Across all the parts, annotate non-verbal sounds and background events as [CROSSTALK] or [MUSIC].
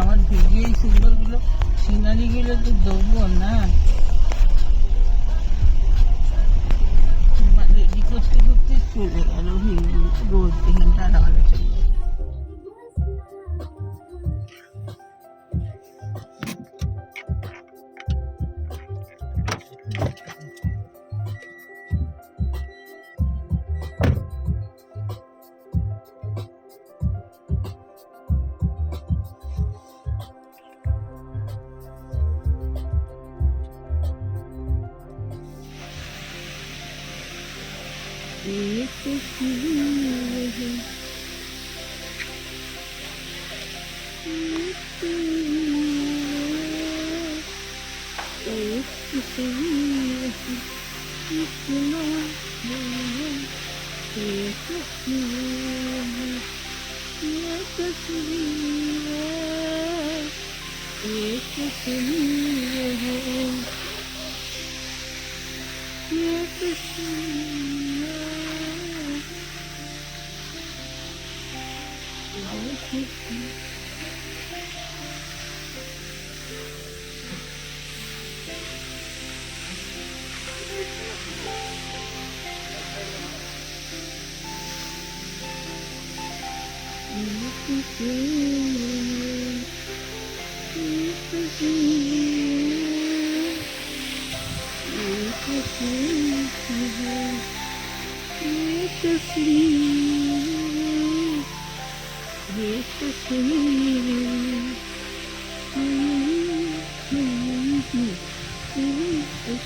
আমার ভিডিও এই সিম্বলগুলো সিনারিগুলো তো দেবো না করতে চলে গেল রোজ Thank you.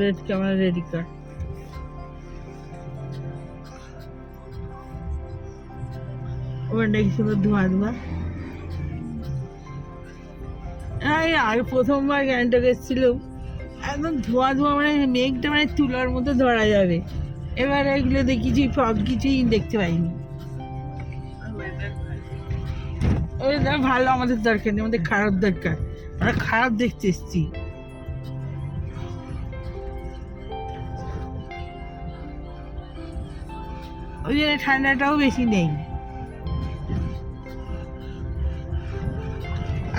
Red camera ready কর কি সুন্দর ধোঁয়া ধোঁয়া এই আগে প্রথমবার গ্যাংটক এসেছিলাম একদম ধোঁয়া ধোঁয়া মানে মেঘটা মানে তুলার মতো ধরা যাবে। এবার এগুলো দেখেছি সব কিছুই দেখতে পাইনি। ওই দেখ ভালো আমাদের দরকার নেই, আমাদের খারাপ দরকার। আমরা খারাপ দেখতে এসেছি। ওই জন্য ঠান্ডাটাও বেশি নেই।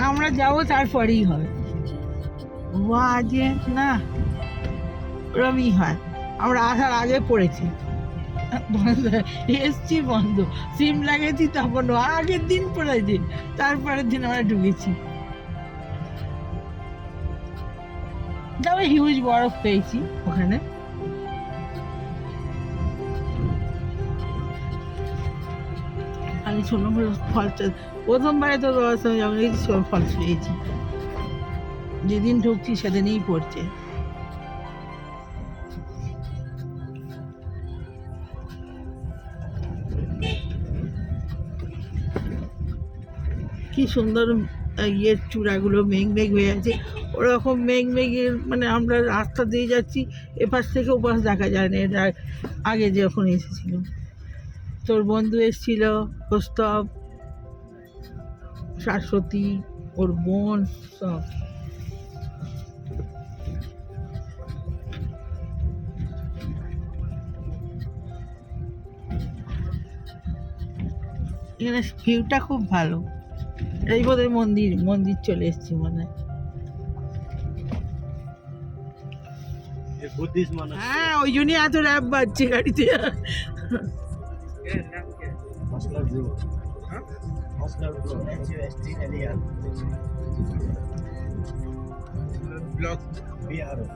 আমরা যাব তারপরেই হবে। আজকে না, ওরমই হয়। আমরা আসার আগে পড়েছি। এসছি বন্ধ, সিম লাগাইছি তখন আগের দিন পড়েছি, তারপরের দিন আমরা ঢুকেছি। তবে হিউজ বরফ পেয়েছি ওখানে। আমি ফল প্রথমবারে তো ছোটো ফল পেয়েছি যেদিন ঢুকছি সেদিনই পড়ছে। কি সুন্দর ইয়ের চূড়াগুলো মেঘ মেঘ হয়ে আছে। ওরকম মেঘ মেঘের মানে আমরা রাস্তা দিয়ে যাচ্ছি, এপাশ থেকে ওপাশ দেখা যায় না। এটা আগে যখন এসেছিলাম তোর বন্ধু এসেছিল প্রস্তব শাশ্বতী ওর বোন সব। এখানে ভিউটা খুব ভালো। এই বোধহয় মন্দির মন্দির চলে এসছি মনে হয়। হ্যাঁ ওই জন্যই এত র্যাপ বাজছে গাড়িতে। Good, that's good. What's? Huh? What's love zero? Block. B-R-O.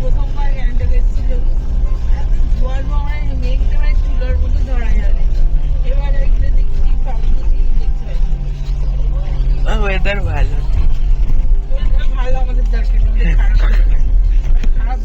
প্রথমবার একটা গেছিল জল মানে মেঘটা মানে চুলার মতো ধরা যাবে পাই ওয়েদার ভালো। ভালো আমাদের খারাপ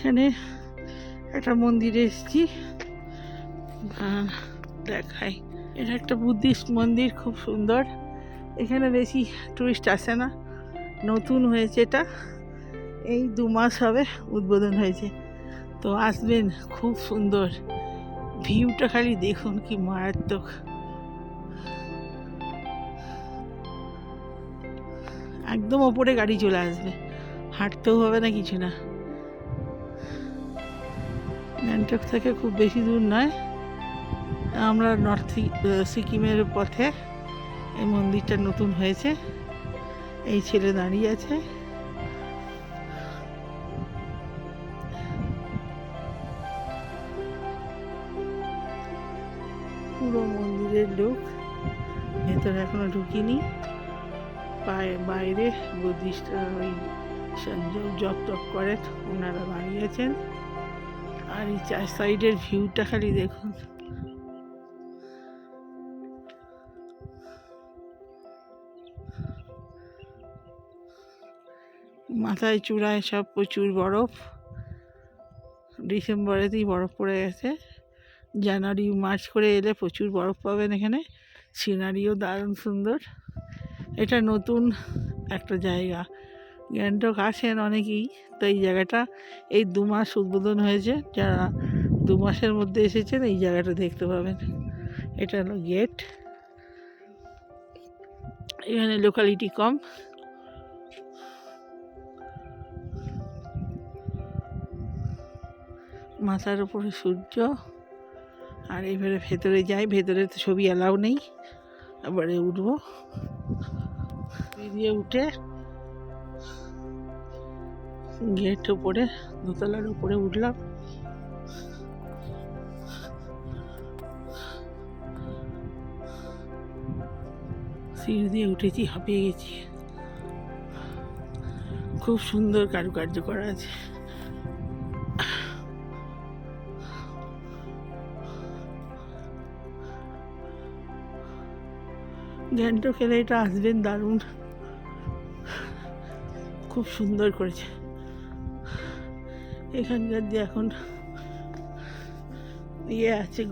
এখানে একটা মন্দিরে এসেছি। দেখাই। এটা একটা বুদ্ধিস্ট মন্দির, খুব সুন্দর। এখানে বেশি টুরিস্ট আসে না। নতুন হয়েছে এটা। এই দু মাস হবে উদ্বোধন হয়েছে। তো আসবেন, খুব সুন্দর। ভিউটা খালি দেখুন, কি মারাত্মক। একদম ওপরে গাড়ি চলে আসবে। হাঁটতেও হবে না, কিছু না। গ্যাংটক থেকে খুব বেশি দূর নয়। আমরা নর্থ সিকিমের পথে এই মন্দিরটা নতুন হয়েছে। এই ছেলে দাঁড়িয়ে আছে। পুরো মন্দিরের লোক। ভেতরে এখনও ঢুকিনি। বাইরে বুদ্ধিস্টরা ওই জপ টপ করেন ওনারা দাঁড়িয়েছেন আর এই চার সাইডের ভিউটা খালি দেখুন। মাথায় চূড়ায় সব প্রচুর বরফ। ডিসেম্বরেতেই বরফ পড়ে গেছে। জানুয়ারি, মার্চ করে এলে প্রচুর বরফ পাবেন এখানে। সিনারিও দারুণ সুন্দর। এটা নতুন একটা জায়গা। গ্যাংটক আসেন অনেকেই। তো এই জায়গাটা এই দু মাস উদ্বোধন হয়েছে। যারা দু মাসের মধ্যে এসেছেন এই জায়গাটা দেখতে পাবেন। এটা হলো গেট। এখানে লোকালিটি কম। মাথার উপরে সূর্য। আর এবারে ভেতরে যাই, ভেতরে তো ছবি অ্যালাউ নেই। এবারে উঠবো। উঠে গেট উপরে, দোতলার উপরে উঠলাম। সিঁড়ি দিয়ে উঠেছি, হাঁপিয়ে গেছি। খুব সুন্দর কারুকার্য করা আছে। গ্যাংটক এলে এটা আসবেন দারুণ। খুব সুন্দর করেছে। এখানকার যে এখন ইয়ে আছে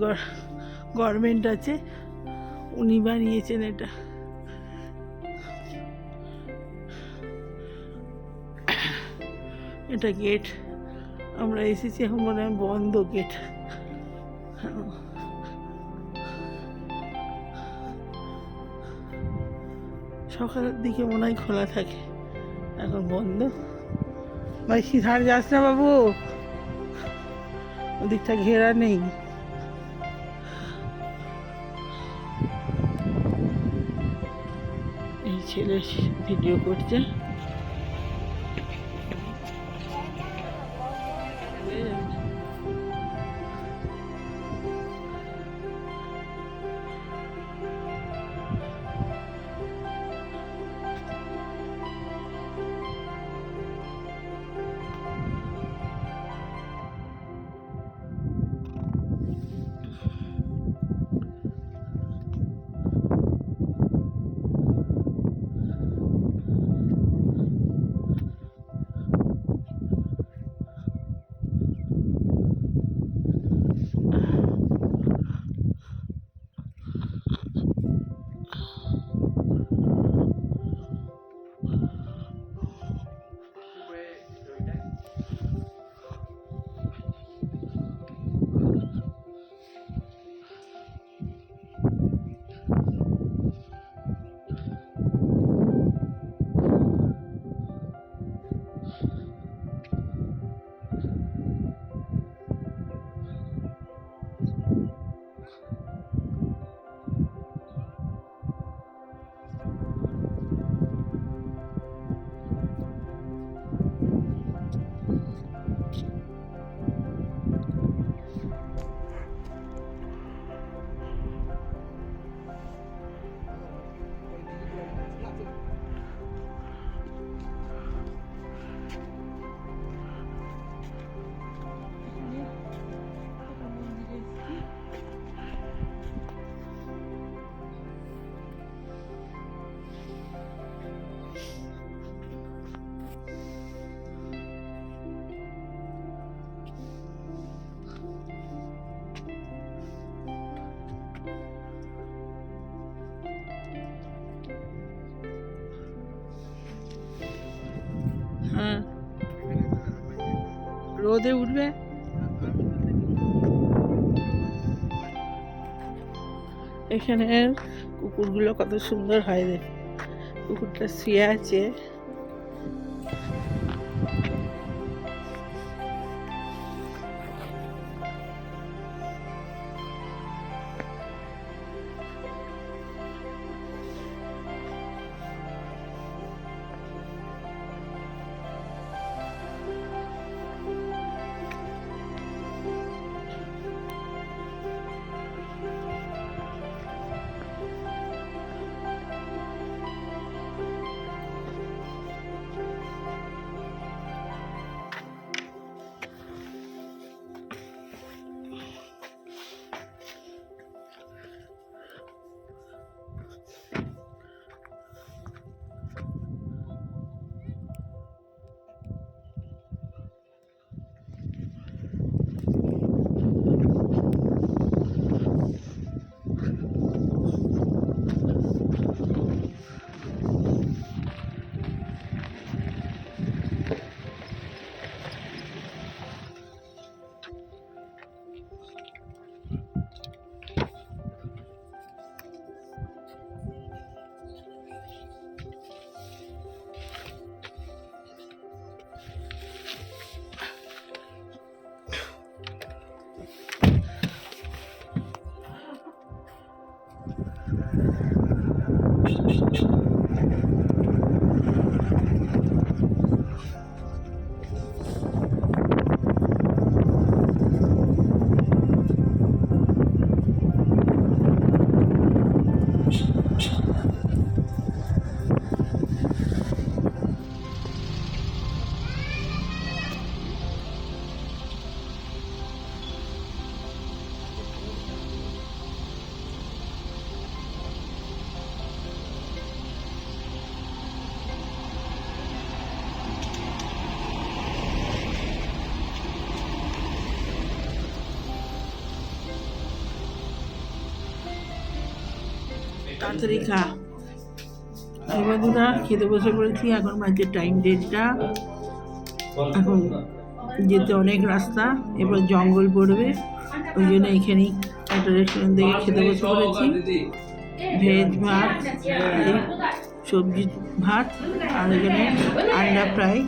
গভর্নমেন্ট আছে, উনি বানিয়েছেন এটা। এটা গেট আমরা এসেছি এখন মনে হয় বন্ধ গেট সকালের দিকে মনে হয় খোলা থাকে, এখন বন্ধ। ভাই সিধার যাস না বাবু? ওদিকটা ঘেরা নেই। এই ছেলে ভিডিও করছে। রোদে উঠবে? এখানে কুকুরগুলো কত সুন্দর হয় দেখ। কুকুরটা শুয়ে আছে। তাড়াতাড়ি খা এই বন্ধুরা খেতে বসে পড়েছি, এখন বাজে টাইম দেড়টা। এখন যেতে অনেক রাস্তা, এবার জঙ্গল পড়বে। ওই জন্য এখানেই একটা রেস্টুরেন্ট থেকে খেতে বসে পড়েছি। ভেজ ভাত সবজি ভাত, আর এখানে আন্ডা ফ্রাই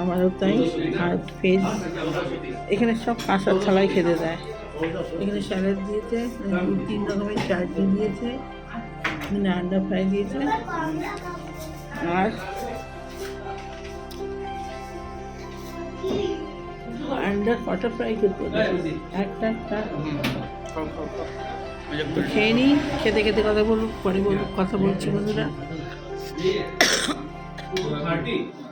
আমারও তাই, আর ভেজ এখানে সব কাঁসার থালায় খেতে দেয়। এখানে স্যালাড দিয়েছে দু তিন রকমের চাটনি দিয়েছে এখানে আন্ডা ফ্রাই দিয়েছে। আর আন্ডা কটা ফ্রাই করতে একটা একটা। খেয়ে নিই খেতে খেতে কথা বলব পরে বলব কথা বলছি বন্ধুরা। [COUGHS] [COUGHS]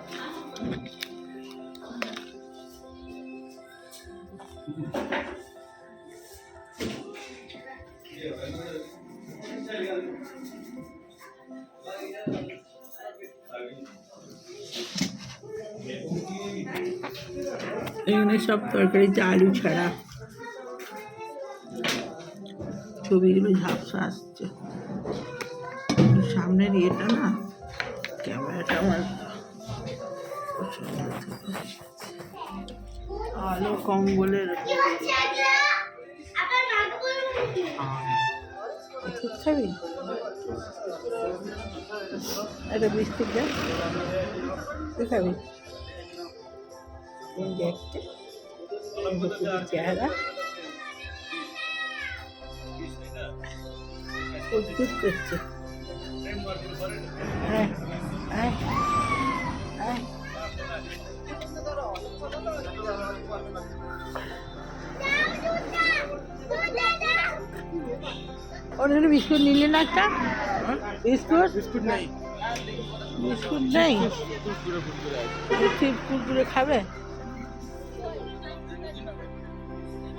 সব তরকারিতে আলু ছাড়া। ছবিগুলো ঝাপসা আসছে। সামনের ইয়েটা না, ক্যামেরাটা আমার পছন্দ আলো কম বলে খাবি একটা বিস্কুট দে খাবি এই চেহারা। করছে হ্যাঁ হ্যাঁ হ্যাঁ ওর জন্য বিস্কুট নিলে না একটা? বিস্কুট? বিস্কুট নেই। বিস্কুট নেই? কুরকুরে খাবে?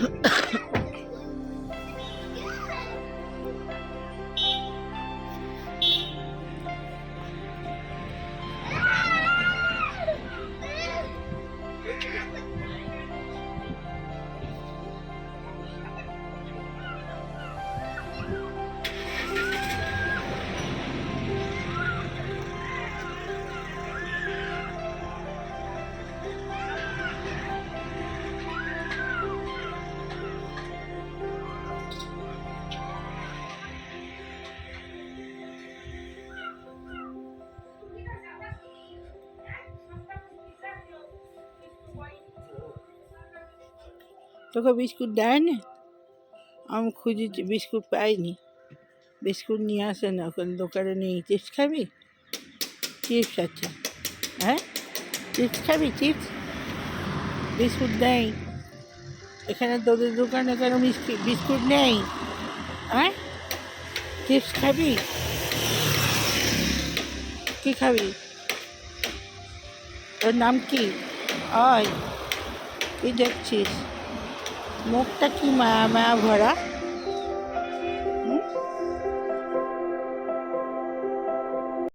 Ha ha ha! তোকে বিস্কুট দেয়নি? আমি খুঁজেছি বিস্কুট পাইনি। বিস্কুট নিয়ে আসে না ওখানে দোকানে নেই চিপস খাবি? চিপস আছে হ্যাঁ? চিপস খাবি, চিপস? বিস্কুট নেই এখানে তোদের দোকানে কেন বিস্কুট বিস্কুট নেই? হ্যাঁ? চিপস খাবি? কী খাবি? তোর নাম কি? অয় কি দেখছিস? মুখটা কি মায়া মায়া ভরা?